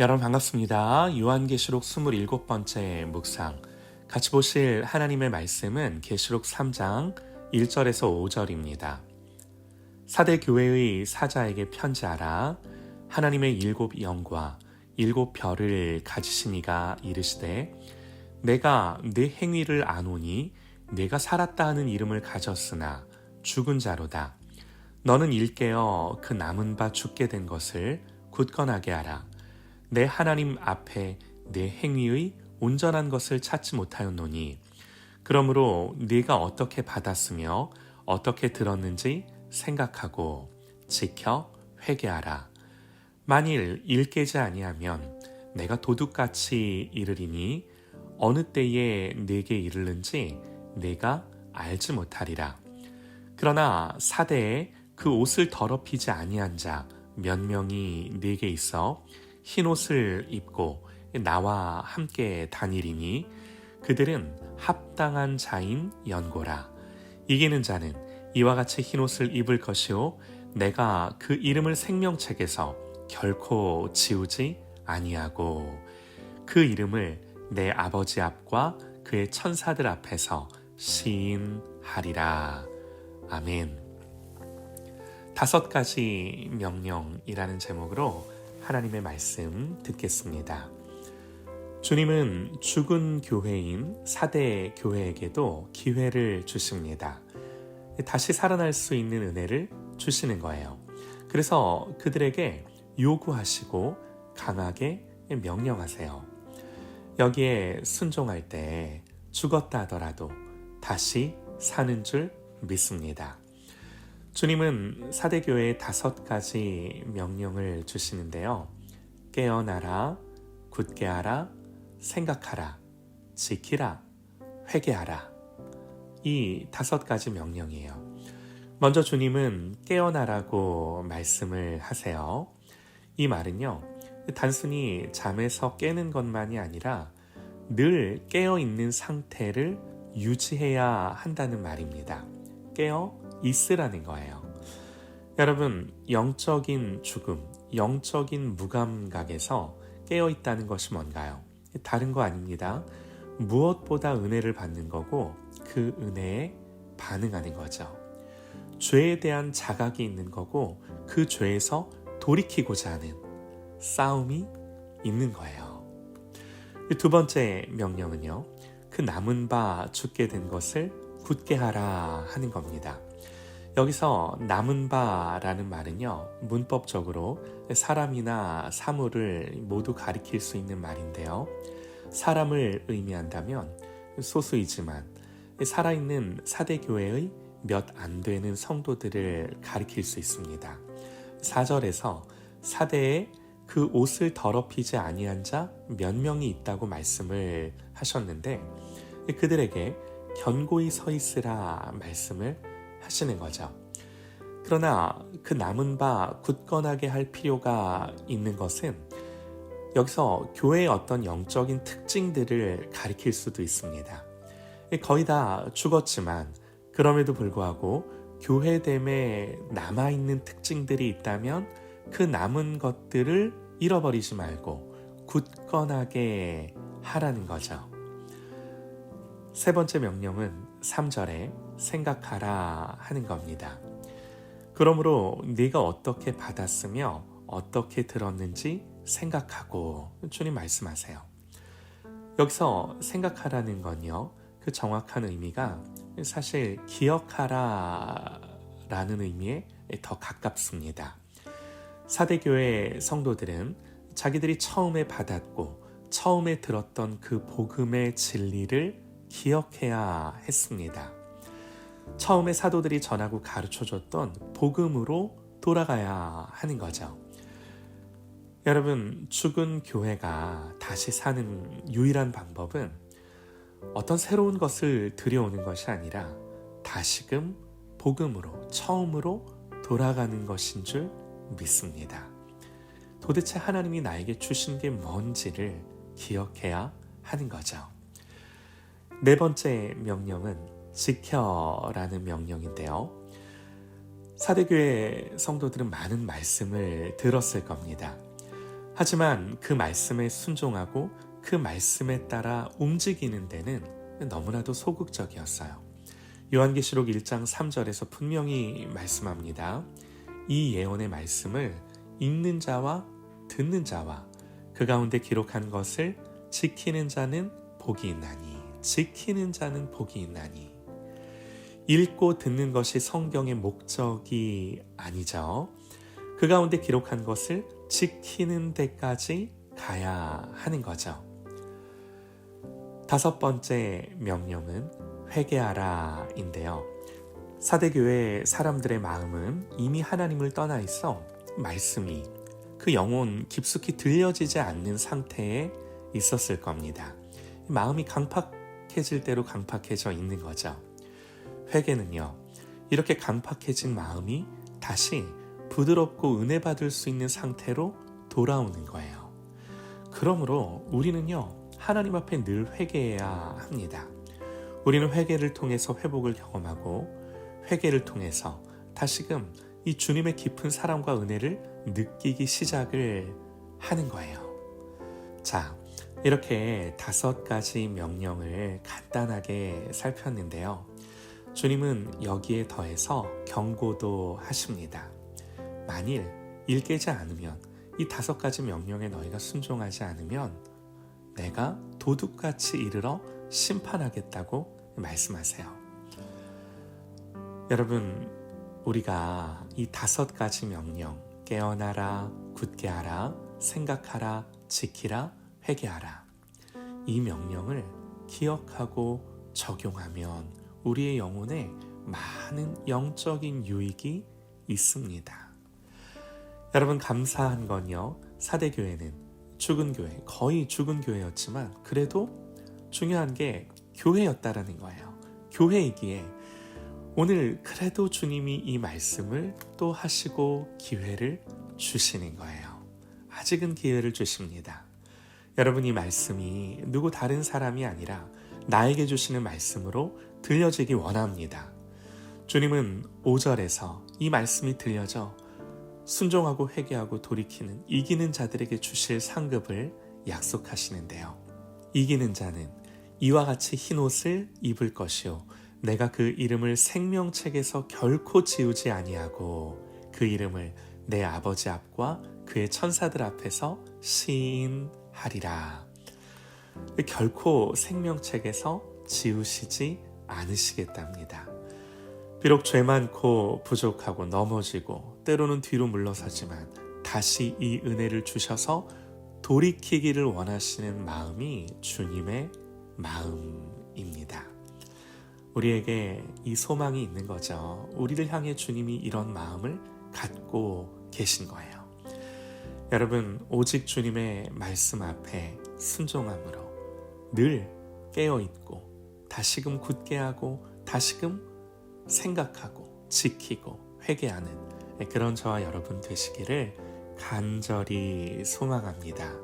여러분 반갑습니다. 요한계시록 27번째 묵상. 같이 보실 하나님의 말씀은 계시록 3장 1절에서 5절입니다. 사대 교회의 사자에게 편지하라. 하나님의 일곱 영과 일곱 별을 가지신 이가 이르시되 내가 내 행위를 아노니 내가 살았다 하는 이름을 가졌으나 죽은 자로다. 너는 일깨어 그 남은 바 죽게 된 것을 굳건하게 하라. 내 하나님 앞에 내 행위의 온전한 것을 찾지 못하였노니 그러므로 네가 어떻게 받았으며 어떻게 들었는지 생각하고 지켜 회개하라. 만일 일깨지 아니하면 내가 도둑같이 이르리니 어느 때에 내게 이르는지 내가 알지 못하리라. 그러나 사대에 그 옷을 더럽히지 아니한 자 몇 명이 내게 있어 흰 옷을 입고 나와 함께 다니리니 그들은 합당한 자인 연고라. 이기는 자는 이와 같이 흰 옷을 입을 것이요 내가 그 이름을 생명책에서 결코 지우지 아니하고 그 이름을 내 아버지 앞과 그의 천사들 앞에서 시인하리라. 아멘. 다섯 가지 명령이라는 제목으로 하나님의 말씀 듣겠습니다. 주님은 죽은 교회인 사대 교회에게도 기회를 주십니다. 다시 살아날 수 있는 은혜를 주시는 거예요. 그래서 그들에게 요구하시고 강하게 명령하세요. 여기에 순종할 때 죽었다 하더라도 다시 사는 줄 믿습니다. 주님은 사대교회에 다섯 가지 명령을 주시는데요. 깨어나라, 굳게 하라, 생각하라, 지키라, 회개하라. 이 다섯 가지 명령이에요. 먼저 주님은 깨어나라고 말씀을 하세요. 이 말은요, 단순히 잠에서 깨는 것만이 아니라 늘 깨어 있는 상태를 유지해야 한다는 말입니다. 깨어 있으라는 거예요. 여러분, 영적인 죽음, 영적인 무감각에서 깨어 있다는 것이 뭔가요? 다른 거 아닙니다. 무엇보다 은혜를 받는 거고 그 은혜에 반응하는 거죠. 죄에 대한 자각이 있는 거고 그 죄에서 돌이키고자 하는 싸움이 있는 거예요. 두 번째 명령은요. 그 남은 바 죽게 된 것을 굳게 하라 하는 겁니다. 여기서 남은 바라는 말은요, 문법적으로 사람이나 사물을 모두 가리킬 수 있는 말인데요. 사람을 의미한다면 소수이지만 살아있는 사대교회의 몇 안 되는 성도들을 가리킬 수 있습니다. 4절에서 사대에 그 옷을 더럽히지 아니한 자 몇 명이 있다고 말씀을 하셨는데 그들에게 견고히 서 있으라 말씀을 하시는 거죠. 그러나 그 남은 바 굳건하게 할 필요가 있는 것은 여기서 교회의 어떤 영적인 특징들을 가리킬 수도 있습니다. 거의 다 죽었지만 그럼에도 불구하고 교회됨에 남아있는 특징들이 있다면 그 남은 것들을 잃어버리지 말고 굳건하게 하라는 거죠. 세 번째 명령은 3절에 생각하라 하는 겁니다. 그러므로 네가 어떻게 받았으며 어떻게 들었는지 생각하고 주님 말씀하세요. 여기서 생각하라는 건요. 그 정확한 의미가 사실 기억하라 라는 의미에 더 가깝습니다. 사대교회 성도들은 자기들이 처음에 받았고 처음에 들었던 그 복음의 진리를 기억해야 했습니다. 처음에 사도들이 전하고 가르쳐 줬던 복음으로 돌아가야 하는 거죠. 여러분, 죽은 교회가 다시 사는 유일한 방법은 어떤 새로운 것을 들여오는 것이 아니라 다시금 복음으로, 처음으로 돌아가는 것인 줄 믿습니다. 도대체 하나님이 나에게 주신 게 뭔지를 기억해야 하는 거죠. 네 번째 명령은 지켜라는 명령인데요. 사대교회 성도들은 많은 말씀을 들었을 겁니다. 하지만 그 말씀에 순종하고 그 말씀에 따라 움직이는 데는 너무나도 소극적이었어요. 요한계시록 1장 3절에서 분명히 말씀합니다. 이 예언의 말씀을 읽는 자와 듣는 자와 그 가운데 기록한 것을 지키는 자는 복이 있나니 지키는 자는 복이 있나니 읽고 듣는 것이 성경의 목적이 아니죠. 그 가운데 기록한 것을 지키는 데까지 가야 하는 거죠. 다섯 번째 명령은 회개하라인데요. 사대교회 사람들의 마음은 이미 하나님을 떠나 있어 말씀이 그 영혼 깊숙이 들려지지 않는 상태에 있었을 겁니다. 마음이 강팍해질 대로 강팍해져 있는 거죠. 회개는요, 이렇게 강팍해진 마음이 다시 부드럽고 은혜 받을 수 있는 상태로 돌아오는 거예요. 그러므로 우리는요, 하나님 앞에 늘 회개해야 합니다. 우리는 회개를 통해서 회복을 경험하고 회개를 통해서 다시금 이 주님의 깊은 사랑과 은혜를 느끼기 시작을 하는 거예요. 자, 이렇게 다섯 가지 명령을 간단하게 살폈는데요. 주님은 여기에 더해서 경고도 하십니다. 만일 일 깨지 않으면 이 다섯 가지 명령에 너희가 순종하지 않으면 내가 도둑같이 이르러 심판하겠다고 말씀하세요. 여러분, 우리가 이 다섯 가지 명령, 깨어나라, 굳게 하라, 생각하라, 지키라, 회개하라. 이 명령을 기억하고 적용하면 우리의 영혼에 많은 영적인 유익이 있습니다. 여러분 감사한 건요. 사대교회는 죽은 교회, 거의 죽은 교회였지만 그래도 중요한 게 교회였다라는 거예요. 교회이기에 오늘 그래도 주님이 이 말씀을 또 하시고 기회를 주시는 거예요. 아직은 기회를 주십니다. 여러분 이 말씀이 누구 다른 사람이 아니라 나에게 주시는 말씀으로 들려지기 원합니다. 주님은 5절에서 이 말씀이 들려져 순종하고 회개하고 돌이키는 이기는 자들에게 주실 상급을 약속하시는데요. 이기는 자는 이와 같이 흰 옷을 입을 것이요 내가 그 이름을 생명책에서 결코 지우지 아니하고 그 이름을 내 아버지 앞과 그의 천사들 앞에서 시인하리라. 결코 생명책에서 지우시지 않으시겠답니다. 비록 죄 많고 부족하고 넘어지고 때로는 뒤로 물러서지만 다시 이 은혜를 주셔서 돌이키기를 원하시는 마음이 주님의 마음입니다. 우리에게 이 소망이 있는 거죠. 우리를 향해 주님이 이런 마음을 갖고 계신 거예요. 여러분, 오직 주님의 말씀 앞에 순종함으로 늘 깨어 있고 다시금 굳게 하고 다시금 생각하고 지키고 회개하는 그런 저와 여러분 되시기를 간절히 소망합니다.